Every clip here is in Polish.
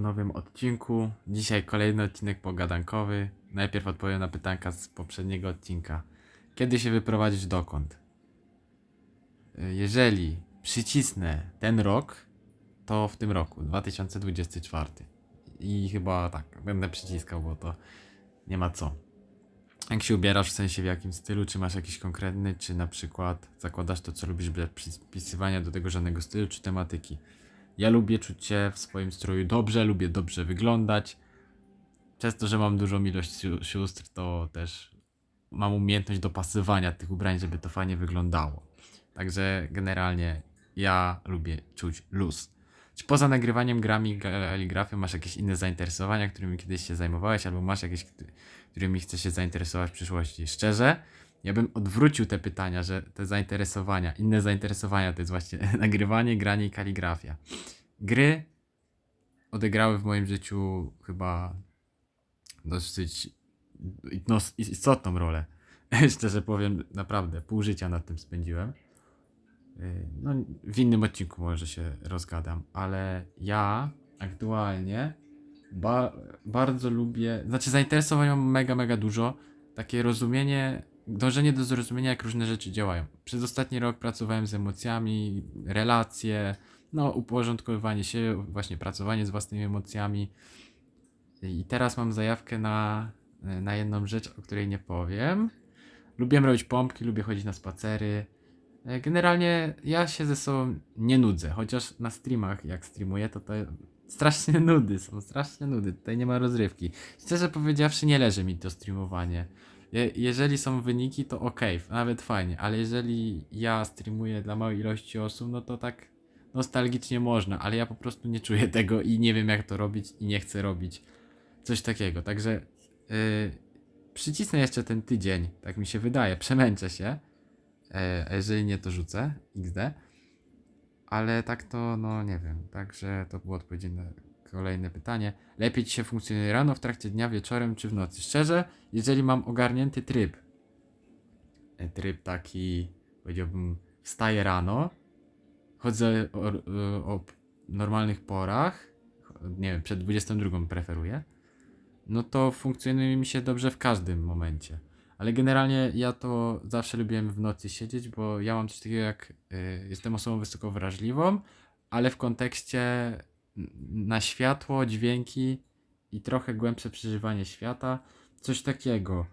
nowym odcinku. Dzisiaj kolejny odcinek pogadankowy. Najpierw odpowiem na pytanka z poprzedniego odcinka. Kiedy się wyprowadzić dokąd? Jeżeli przycisnę ten rok, to w tym roku, 2024. I chyba tak, będę przyciskał, bo to nie ma co. Jak się ubierasz, w sensie w jakim stylu, czy masz jakiś konkretny, czy na przykład zakładasz to, co lubisz bez przypisywania do tego żadnego stylu, czy tematyki. Ja lubię czuć się w swoim stroju dobrze, lubię dobrze wyglądać. Przez to, że mam dużą ilość sióstr, to też mam umiejętność dopasowania tych ubrań, żeby to fajnie wyglądało. Także generalnie ja lubię czuć luz. Czy poza nagrywaniem grami kaligrafią masz jakieś inne zainteresowania, którymi kiedyś się zajmowałeś, albo masz jakieś, któ- którymi chcesz się zainteresować w przyszłości? Szczerze, ja bym odwrócił te pytania, że te zainteresowania, inne zainteresowania to jest właśnie nagrywanie, granie i kaligrafia. Gry odegrały w moim życiu chyba dosyć no, istotną rolę. Szczerze powiem, naprawdę, pół życia nad tym spędziłem. Yy, No, w innym odcinku może się rozgadam, ale ja aktualnie ba bardzo lubię, znaczy zainteresowań mam mega, mega dużo. Takie rozumienie, dążenie do zrozumienia, jak różne rzeczy działają. Przez ostatni rok pracowałem z emocjami, relacje, no, uporządkowywanie się, właśnie pracowanie z własnymi emocjami. I teraz mam zajawkę na, na jedną rzecz, o której nie powiem. Lubię robić pompki, lubię chodzić na spacery. E, Generalnie ja się ze sobą nie nudzę, chociaż na streamach, jak streamuję, to to strasznie nudy są, strasznie nudy, tutaj nie ma rozrywki. Szczerze powiedziawszy, nie leży mi to streamowanie. Je, jeżeli są wyniki, to ok, nawet fajnie, ale jeżeli ja streamuję dla małej ilości osób, no to tak nostalgicznie można, ale ja po prostu nie czuję tego i nie wiem jak to robić i nie chcę robić coś takiego. Także yy, przycisnę jeszcze ten tydzień, tak mi się wydaje, przemęczę się. E, a jeżeli nie, to rzucę XD. Ale tak to, no nie wiem. Także to było odpowiedź na kolejne pytanie. Lepiej ci się funkcjonuje rano, w trakcie dnia, wieczorem czy w nocy? Szczerze, jeżeli mam ogarnięty tryb, e, tryb taki, powiedziałbym, wstaję rano, chodzę o, o, o normalnych porach, nie wiem, przed 22 preferuję, no to funkcjonuje mi się dobrze w każdym momencie. Ale generalnie ja to zawsze lubiłem w nocy siedzieć, bo ja mam coś takiego jak y, jestem osobą wysoko wrażliwą, ale w kontekście na światło, dźwięki i trochę głębsze przeżywanie świata, coś takiego,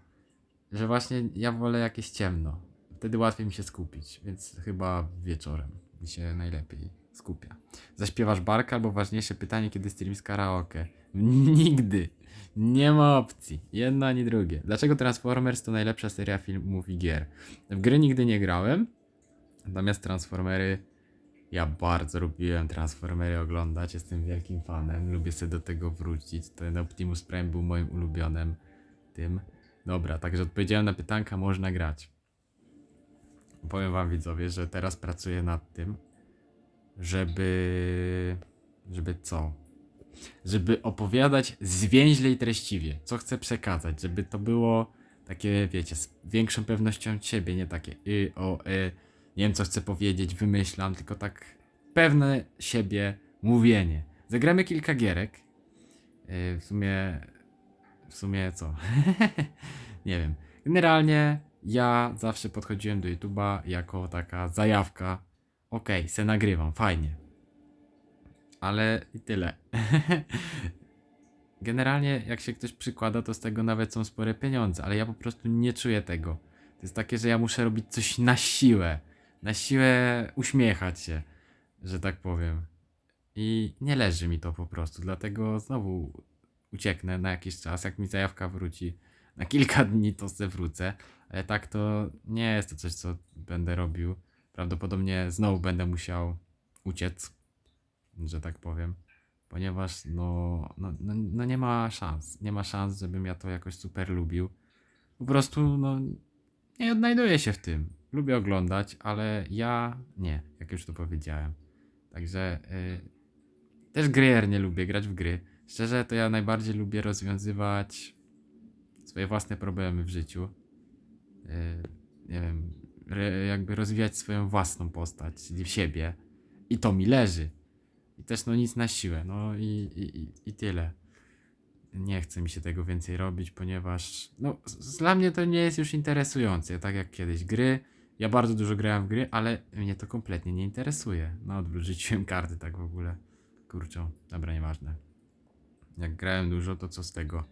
że właśnie ja wolę jak jest ciemno. Wtedy łatwiej mi się skupić, więc chyba wieczorem mi się najlepiej skupia. Zaśpiewasz barka albo ważniejsze pytanie, kiedy stream z karaoke? Nigdy. Nie ma opcji. Jedno ani drugie. Dlaczego Transformers to najlepsza seria filmów i gier? W gry nigdy nie grałem, natomiast Transformery. Ja bardzo lubiłem Transformery oglądać, jestem wielkim fanem, lubię sobie do tego wrócić. Ten Optimus Prime był moim ulubionym tym. Dobra, także odpowiedziałem na pytanka, można grać. Powiem wam widzowie, że teraz pracuję nad tym, żeby... żeby co? żeby opowiadać zwięźle i treściwie, co chcę przekazać, żeby to było takie, wiecie, z większą pewnością siebie, nie takie y, o, y, wiem co chcę powiedzieć, wymyślam, tylko tak pewne siebie mówienie. Zagramy kilka gierek. Y, w sumie, w sumie co? nie wiem. Generalnie ja zawsze podchodziłem do YouTube'a jako taka zajawka. Okej, se nagrywam, fajnie ale i tyle. Generalnie, jak się ktoś przykłada, to z tego nawet są spore pieniądze, ale ja po prostu nie czuję tego. To jest takie, że ja muszę robić coś na siłę. Na siłę uśmiechać się, że tak powiem. I nie leży mi to po prostu, dlatego znowu ucieknę na jakiś czas. Jak mi zajawka wróci na kilka dni, to se wrócę. Ale tak to nie jest to coś, co będę robił. Prawdopodobnie znowu będę musiał uciec że tak powiem. Ponieważ no, no, no, no nie ma szans. Nie ma szans, żebym ja to jakoś super lubił. Po prostu no nie odnajduję się w tym. Lubię oglądać, ale ja nie, jak już to powiedziałem. Także y, też gry nie lubię grać w gry. Szczerze to ja najbardziej lubię rozwiązywać swoje własne problemy w życiu. Y, nie wiem, re, jakby rozwijać swoją własną postać, w siebie. I to mi leży I też no nic na siłę, no i, i, i, i tyle. Nie chce mi się tego więcej robić, ponieważ no dla mnie to nie jest już interesujące, tak jak kiedyś gry. Ja bardzo dużo grałem w gry, ale mnie to kompletnie nie interesuje. No odwrót, rzuciłem karty tak w ogóle. Kurczą, dobra, nieważne. Jak grałem dużo, to co z tego?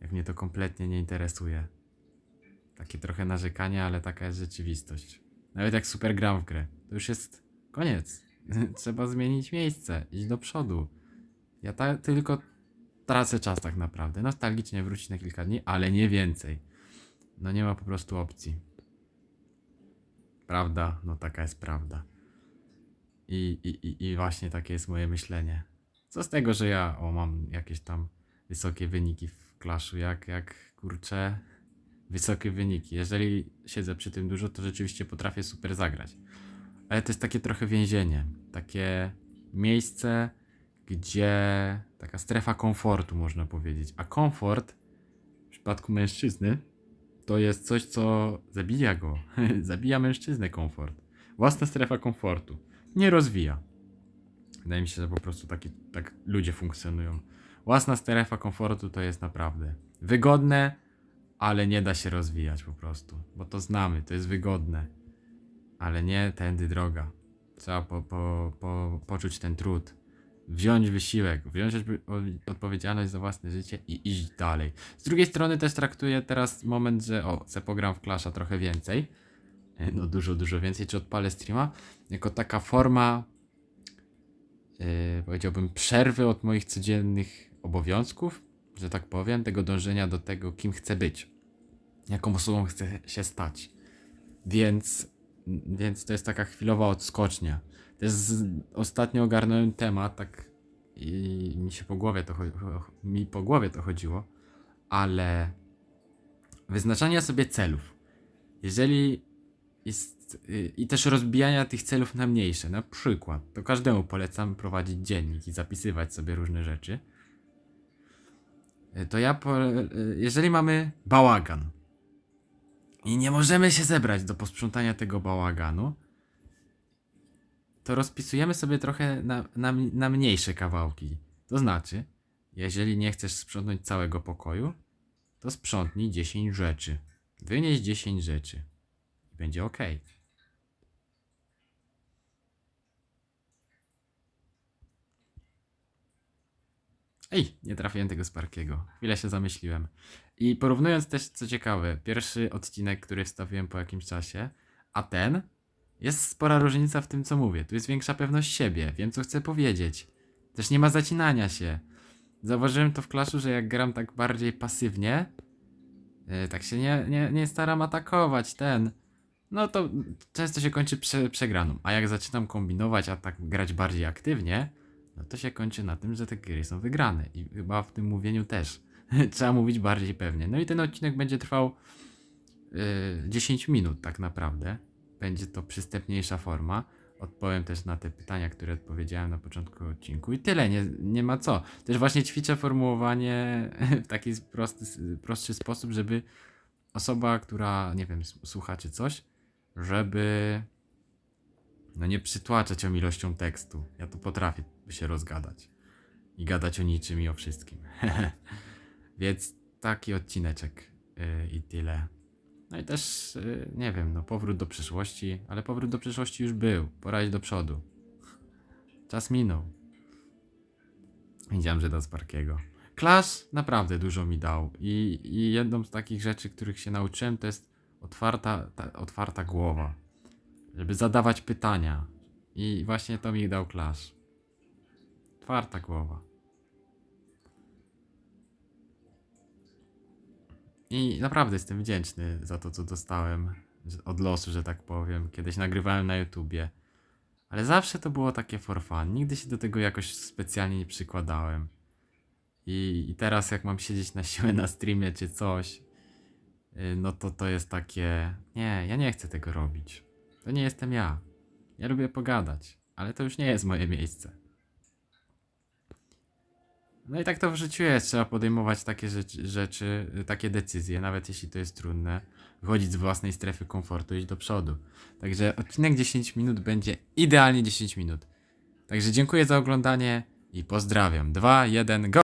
Jak mnie to kompletnie nie interesuje. Takie trochę narzekanie, ale taka jest rzeczywistość. Nawet jak super gram w grę, to już jest koniec. Trzeba zmienić miejsce, iść do przodu. Ja ta, tylko tracę czas tak naprawdę. Nostalgicznie wrócić na kilka dni, ale nie więcej. No nie ma po prostu opcji. Prawda, no taka jest prawda. I, i, i, właśnie takie jest moje myślenie. Co z tego, że ja o, mam jakieś tam wysokie wyniki w klaszu, jak, jak kurczę, wysokie wyniki. Jeżeli siedzę przy tym dużo, to rzeczywiście potrafię super zagrać. Ale to jest takie trochę więzienie. Takie miejsce, gdzie taka strefa komfortu, można powiedzieć. A komfort w przypadku mężczyzny to jest coś, co zabija go. zabija mężczyznę komfort. Własna strefa komfortu. Nie rozwija. Wydaje mi się, że po prostu taki, tak ludzie funkcjonują. Własna strefa komfortu to jest naprawdę wygodne, ale nie da się rozwijać po prostu. Bo to znamy, to jest wygodne. Ale nie tędy droga. Trzeba po, po, po, poczuć ten trud. Wziąć wysiłek, wziąć odpowiedzialność za własne życie i iść dalej. Z drugiej strony też traktuję teraz moment, że o, se pogram w Clasha trochę więcej. E, No dużo, dużo więcej, czy odpalę streama. Jako taka forma yy, powiedziałbym, przerwy od moich codziennych obowiązków, że tak powiem, tego dążenia do tego, kim chcę być, jaką osobą chcę się stać. Więc, więc to jest taka chwilowa odskocznia. Też ostatnio ogarnąłem temat, tak i mi się po głowie to, mi po głowie to chodziło, ale wyznaczania sobie celów. Jeżeli jest, y, i też rozbijania tych celów na mniejsze. Na przykład, to każdemu polecam prowadzić dziennik i zapisywać sobie różne rzeczy. Y, To ja, po, y, jeżeli mamy bałagan i nie możemy się zebrać do posprzątania tego bałaganu, to rozpisujemy sobie trochę na, na, na mniejsze kawałki. To znaczy, jeżeli nie chcesz sprzątnąć całego pokoju, to sprzątnij 10 rzeczy. Wynieś 10 rzeczy i będzie ok. Ej, nie trafiłem tego Sparkiego. Chwilę się zamyśliłem. I porównując też, co ciekawe, pierwszy odcinek, który wstawiłem po jakimś czasie, a ten, jest spora różnica w tym, co mówię. Tu jest większa pewność siebie, wiem, co chcę powiedzieć. Też nie ma zacinania się. Zauważyłem to w klaszu, że jak gram tak bardziej pasywnie, yy, tak się nie, nie, nie staram atakować, ten no to często się kończy prze, przegraną. A jak zaczynam kombinować, a tak grać bardziej aktywnie, no to się kończy na tym, że te gry są wygrane. I chyba w tym mówieniu też. Trzeba mówić bardziej pewnie. No i ten odcinek będzie trwał yy, 10 minut tak naprawdę. Będzie to przystępniejsza forma. Odpowiem też na te pytania, które odpowiedziałem na początku odcinku. I tyle, nie, nie ma co. Też właśnie ćwiczę formułowanie w taki prosty, prostszy sposób, żeby osoba, która, nie wiem, słucha czy coś, żeby no nie przytłaczać ją ilością tekstu. Ja tu potrafię się rozgadać. I gadać o niczym i o wszystkim. Więc taki odcineczek yy, i tyle. No i też, yy, nie wiem, no powrót do przyszłości, ale powrót do przyszłości już był. Pora iść do przodu. Czas minął. Widziałem, że do Sparkiego. Clash naprawdę dużo mi dał i, i jedną z takich rzeczy, których się nauczyłem, to jest otwarta, ta, otwarta głowa. Żeby zadawać pytania. I właśnie to mi dał Clash. Otwarta głowa. I naprawdę jestem wdzięczny za to, co dostałem od losu, że tak powiem. Kiedyś nagrywałem na YouTubie. Ale zawsze to było takie for fun. Nigdy się do tego jakoś specjalnie nie przykładałem. I, I teraz jak mam siedzieć na siłę na streamie czy coś, y, no to to jest takie, nie, ja nie chcę tego robić. To nie jestem ja. Ja lubię pogadać, ale to już nie jest moje miejsce. No i tak to w życiu jest, trzeba podejmować takie rzeczy, rzeczy, takie decyzje, nawet jeśli to jest trudne, wychodzić z własnej strefy komfortu iść do przodu. Także odcinek 10 minut będzie idealnie 10 minut. Także dziękuję za oglądanie i pozdrawiam. 2, 1, go!